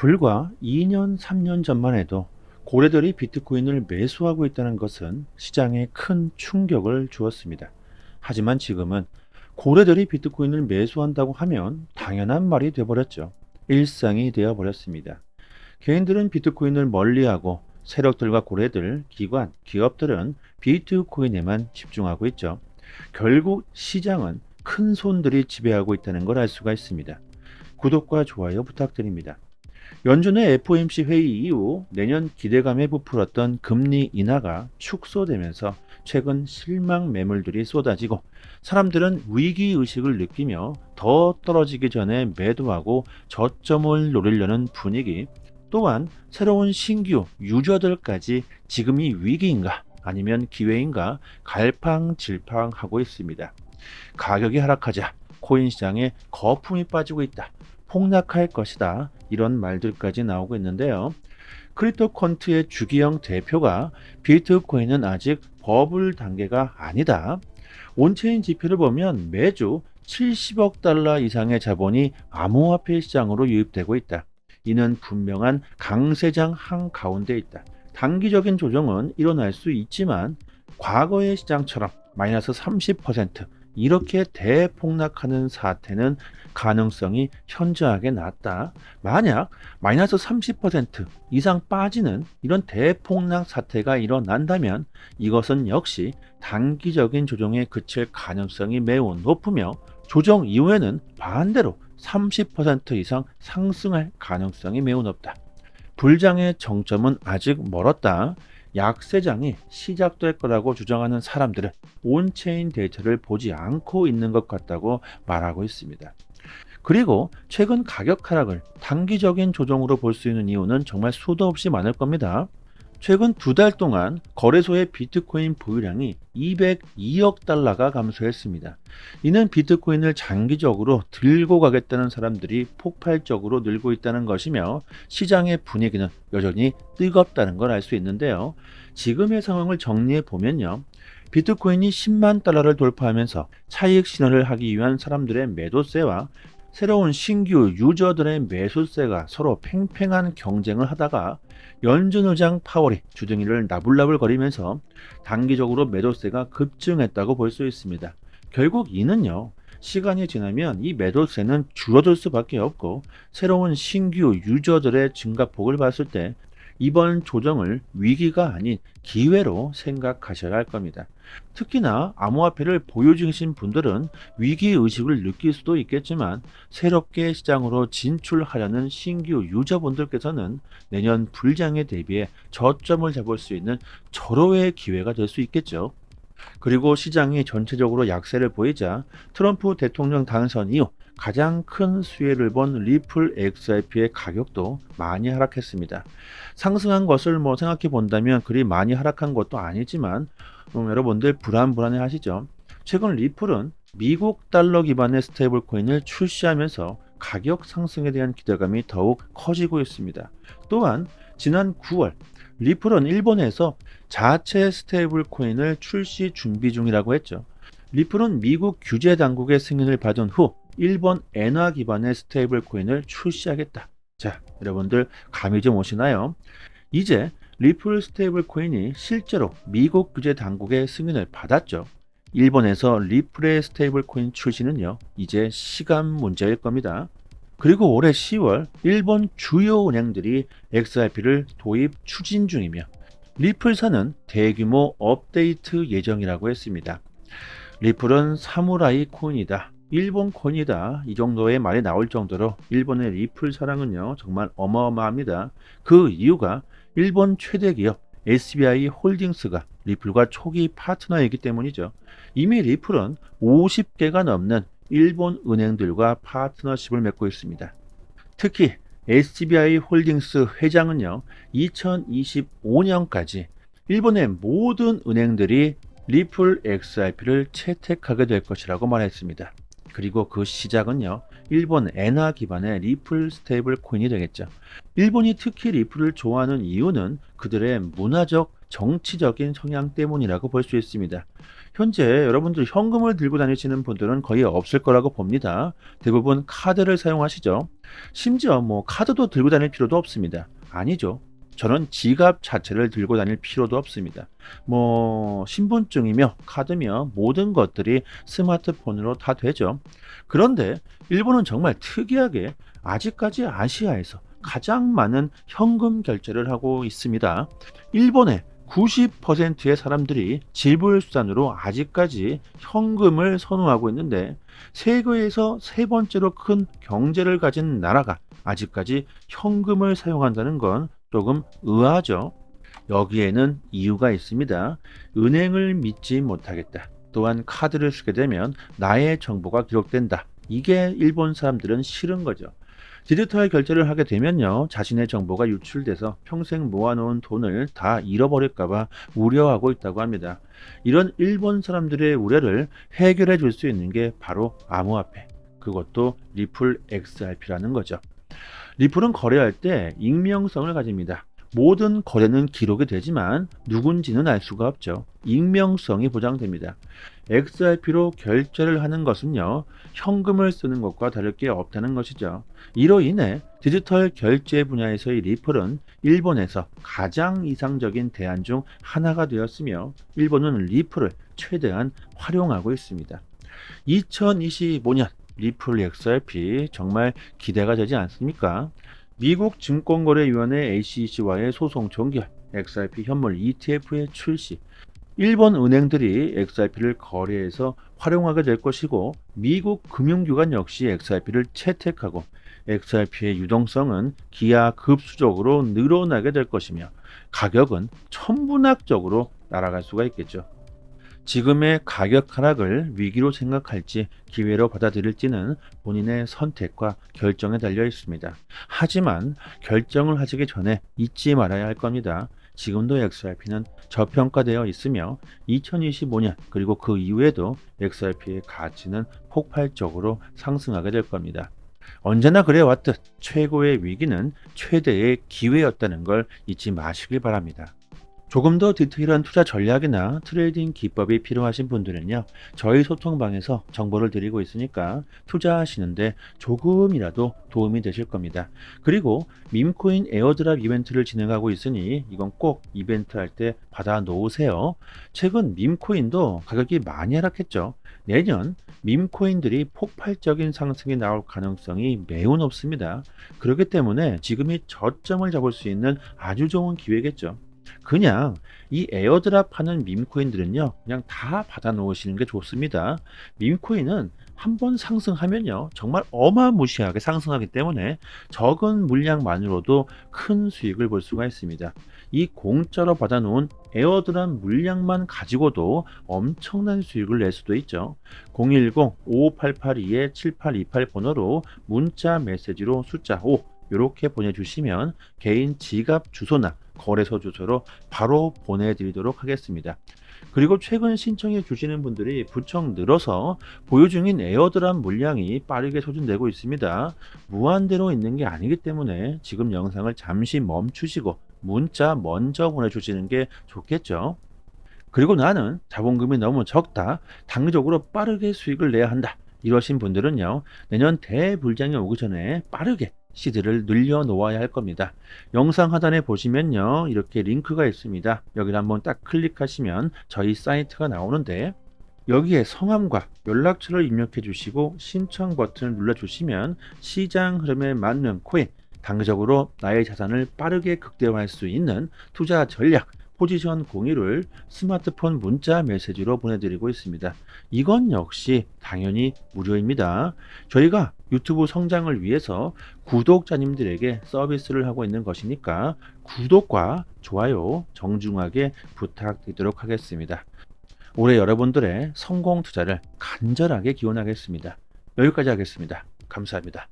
불과 2년, 3년 전만 해도 고래들이 비트코인을 매수하고 있다는 것은 시장에 큰 충격을 주었습니다. 하지만 지금은 고래들이 비트코인을 매수한다고 하면 당연한 말이 되어버렸죠. 일상이 되어버렸습니다. 개인들은 비트코인을 멀리하고 세력들과 고래들, 기관, 기업들은 비트코인에만 집중하고 있죠. 결국 시장은 큰 손들이 지배하고 있다는 걸 알 수가 있습니다. 구독과 좋아요 부탁드립니다. 연준의 FOMC 회의 이후 내년 기대감에 부풀었던 금리 인하가 축소되면서 최근 실망 매물들이 쏟아지고 사람들은 위기 의식을 느끼며 더 떨어지기 전에 매도하고 저점을 노리려는 분위기 또한 새로운 신규 유저들까지 지금이 위기인가 아니면 기회인가 갈팡질팡하고 있습니다. 가격이 하락하자 코인 시장에 거품이 빠지고 있다. 폭락할 것이다. 이런 말들까지 나오고 있는데요. 크립토컨트의 주기영 대표가 비트코인은 아직 버블 단계가 아니다. 온체인 지표를 보면 매주 70억 달러 이상의 자본이 암호화폐 시장으로 유입되고 있다. 이는 분명한 강세장 한 가운데 있다. 단기적인 조정은 일어날 수 있지만 과거의 시장처럼 마이너스 30% 이렇게 대폭락하는 사태는 가능성이 현저하게 낮다. 만약 마이너스 30% 이상 빠지는 이런 대폭락 사태가 일어난다면 이것은 역시 단기적인 조정에 그칠 가능성이 매우 높으며 조정 이후에는 반대로 30% 이상 상승할 가능성이 매우 높다. 불장의 정점은 아직 멀었다. 약세장이 시작될 거라고 주장하는 사람들은 온체인 데이터를 보지 않고 있는 것 같다고 말하고 있습니다. 그리고 최근 가격 하락을 단기적인 조정으로 볼 수 있는 이유는 정말 수도 없이 많을 겁니다. 최근 두 달 동안 거래소의 비트코인 보유량이 202억 달러가 감소했습니다. 이는 비트코인을 장기적으로 들고 가겠다는 사람들이 폭발적으로 늘고 있다는 것이며 시장의 분위기는 여전히 뜨겁다는 걸 알 수 있는데요. 지금의 상황을 정리해 보면요. 비트코인이 10만 달러를 돌파하면서 차익 실현을 하기 위한 사람들의 매도세와 새로운 신규 유저들의 매수세가 서로 팽팽한 경쟁을 하다가 연준 의장 파월이 주둥이를 나불나불거리면서 단기적으로 매도세가 급증했다고 볼 수 있습니다. 결국 이는요. 시간이 지나면 이 매도세는 줄어들 수밖에 없고 새로운 신규 유저들의 증가폭을 봤을 때 이번 조정을 위기가 아닌 기회로 생각하셔야 할 겁니다. 특히나 암호화폐를 보유 중이신 분들은 위기 의식을 느낄 수도 있겠지만 새롭게 시장으로 진출하려는 신규 유저분들께서는 내년 불장에 대비해 저점을 잡을 수 있는 절호의 기회가 될 수 있겠죠. 그리고 시장이 전체적으로 약세를 보이자 트럼프 대통령 당선 이후 가장 큰 수혜를 본 리플 XRP의 가격도 많이 하락했습니다. 상승한 것을 뭐 생각해 본다면 그리 많이 하락한 것도 아니지만 음, 여러분들 불안불안해 하시죠. 최근 리플은 미국 달러 기반의 스테이블 코인을 출시하면서 가격 상승에 대한 기대감이 더욱 커지고 있습니다. 또한 지난 9월 리플은 일본에서 자체 스테이블 코인을 출시 준비 중이라고 했죠. 리플은 미국 규제 당국의 승인을 받은 후 일본 엔화 기반의 스테이블 코인을 출시하겠다. 자, 여러분들 감이 좀 오시나요? 이제 리플 스테이블 코인이 실제로 미국 규제 당국의 승인을 받았죠. 일본에서 리플의 스테이블 코인 출시는요, 이제 시간 문제일 겁니다. 그리고 올해 10월 일본 주요 은행들이 XRP를 도입 추진 중이며 리플사는 대규모 업데이트 예정이라고 했습니다. 리플은 사무라이 코인이다. 일본 코인이다. 이 정도의 말이 나올 정도로 일본의 리플 사랑은요, 정말 어마어마합니다. 그 이유가 일본 최대 기업 SBI 홀딩스가 리플과 초기 파트너이기 때문이죠. 이미 리플은 50개가 넘는 일본 은행들과 파트너십을 맺고 있습니다. 특히 SBI 홀딩스 회장은요, 2025년까지 일본의 모든 은행들이 리플 XRP를 채택하게 될 것이라고 말했습니다. 그리고 그 시작은요, 일본 엔화 기반의 리플 스테이블 코인이 되겠죠. 일본이 특히 리플을 좋아하는 이유는 그들의 문화적, 정치적인 성향 때문이라고 볼 수 있습니다. 현재 여러분들 현금을 들고 다니시는 분들은 거의 없을 거라고 봅니다. 대부분 카드를 사용하시죠. 심지어 뭐 카드도 들고 다닐 필요도 없습니다. 아니죠. 저는 지갑 자체를 들고 다닐 필요도 없습니다. 뭐 신분증이며 카드며 모든 것들이 스마트폰으로 다 되죠. 그런데 일본은 정말 특이하게 아직까지 아시아에서 가장 많은 현금 결제를 하고 있습니다. 일본의 90%의 사람들이 지불수단으로 아직까지 현금을 선호하고 있는데 세계에서 세 번째로 큰 경제를 가진 나라가 아직까지 현금을 사용한다는 건 조금 의아하죠. 여기에는 이유가 있습니다. 은행을 믿지 못하겠다. 또한 카드를 쓰게 되면 나의 정보가 기록된다. 이게 일본 사람들은 싫은 거죠. 디지털 결제를 하게 되면요, 자신의 정보가 유출돼서 평생 모아놓은 돈을 다 잃어버릴까봐 우려하고 있다고 합니다. 이런 일본 사람들의 우려를 해결해 줄 수 있는 게 바로 암호화폐, 그것도 리플 XRP라는 거죠. 리플은 거래할 때 익명성을 가집니다. 모든 거래는 기록이 되지만 누군지는 알 수가 없죠. 익명성이 보장됩니다. XRP로 결제를 하는 것은요, 현금을 쓰는 것과 다를 게 없다는 것이죠. 이로 인해 디지털 결제 분야에서의 리플은 일본에서 가장 이상적인 대안 중 하나가 되었으며, 일본은 리플을 최대한 활용하고 있습니다. 2025년 리플 XRP 정말 기대가 되지 않습니까? 미국 증권거래위원회 ACC와의 소송 종결, XRP 현물 ETF의 출시, 일본 은행들이 XRP를 거래해서 활용하게 될 것이고 미국 금융기관 역시 XRP를 채택하고 XRP의 유동성은 기하급수적으로 늘어나게 될 것이며 가격은 천문학적으로 날아갈 수가 있겠죠. 지금의 가격 하락을 위기로 생각할지 기회로 받아들일지는 본인의 선택과 결정에 달려 있습니다. 하지만 결정을 하시기 전에 잊지 말아야 할 겁니다. 지금도 XRP는 저평가되어 있으며 2025년 그리고 그 이후에도 XRP의 가치는 폭발적으로 상승하게 될 겁니다. 언제나 그래왔듯 최고의 위기는 최대의 기회였다는 걸 잊지 마시길 바랍니다. 조금 더 디테일한 투자 전략이나 트레이딩 기법이 필요하신 분들은요, 저희 소통방에서 정보를 드리고 있으니까 투자하시는데 조금이라도 도움이 되실 겁니다. 그리고 밈코인 에어드랍 이벤트를 진행하고 있으니 이건 꼭 이벤트 할 때 받아 놓으세요. 최근 밈코인도 가격이 많이 하락했죠. 내년 밈코인들이 폭발적인 상승이 나올 가능성이 매우 높습니다. 그렇기 때문에 지금이 저점을 잡을 수 있는 아주 좋은 기회겠죠. 그냥 이 에어드랍 하는 밈코인들은요, 그냥 다 받아 놓으시는 게 좋습니다. 밈코인은 한 번 상승하면요, 정말 어마무시하게 상승하기 때문에 적은 물량만으로도 큰 수익을 볼 수가 있습니다. 이 공짜로 받아 놓은 에어드랍 물량만 가지고도 엄청난 수익을 낼 수도 있죠. 010-5588-7828 번호로 문자 메시지로 숫자 5 이렇게 보내주시면 개인 지갑 주소나 거래소 주소로 바로 보내드리도록 하겠습니다. 그리고 최근 신청해 주시는 분들이 부쩍 늘어서 보유 중인 에어드랍 물량이 빠르게 소진되고 있습니다. 무한대로 있는 게 아니기 때문에 지금 영상을 잠시 멈추시고 문자 먼저 보내주시는 게 좋겠죠. 그리고 나는 자본금이 너무 적다. 단기적으로 빠르게 수익을 내야 한다. 이러신 분들은요, 내년 대불장이 오기 전에 빠르게 시드를 늘려 놓아야 할 겁니다. 영상 하단에 보시면요. 이렇게 링크가 있습니다. 여기를 한번 딱 클릭하시면 저희 사이트가 나오는데 여기에 성함과 연락처를 입력해 주시고 신청 버튼을 눌러 주시면 시장 흐름에 맞는 코인 단기적으로 나의 자산을 빠르게 극대화할 수 있는 투자 전략 포지션 공유를 스마트폰 문자 메시지로 보내드리고 있습니다. 이건 역시 당연히 무료입니다. 저희가 유튜브 성장을 위해서 구독자님들에게 서비스를 하고 있는 것이니까 구독과 좋아요 정중하게 부탁드리도록 하겠습니다. 올해 여러분들의 성공 투자를 간절하게 기원하겠습니다. 여기까지 하겠습니다. 감사합니다.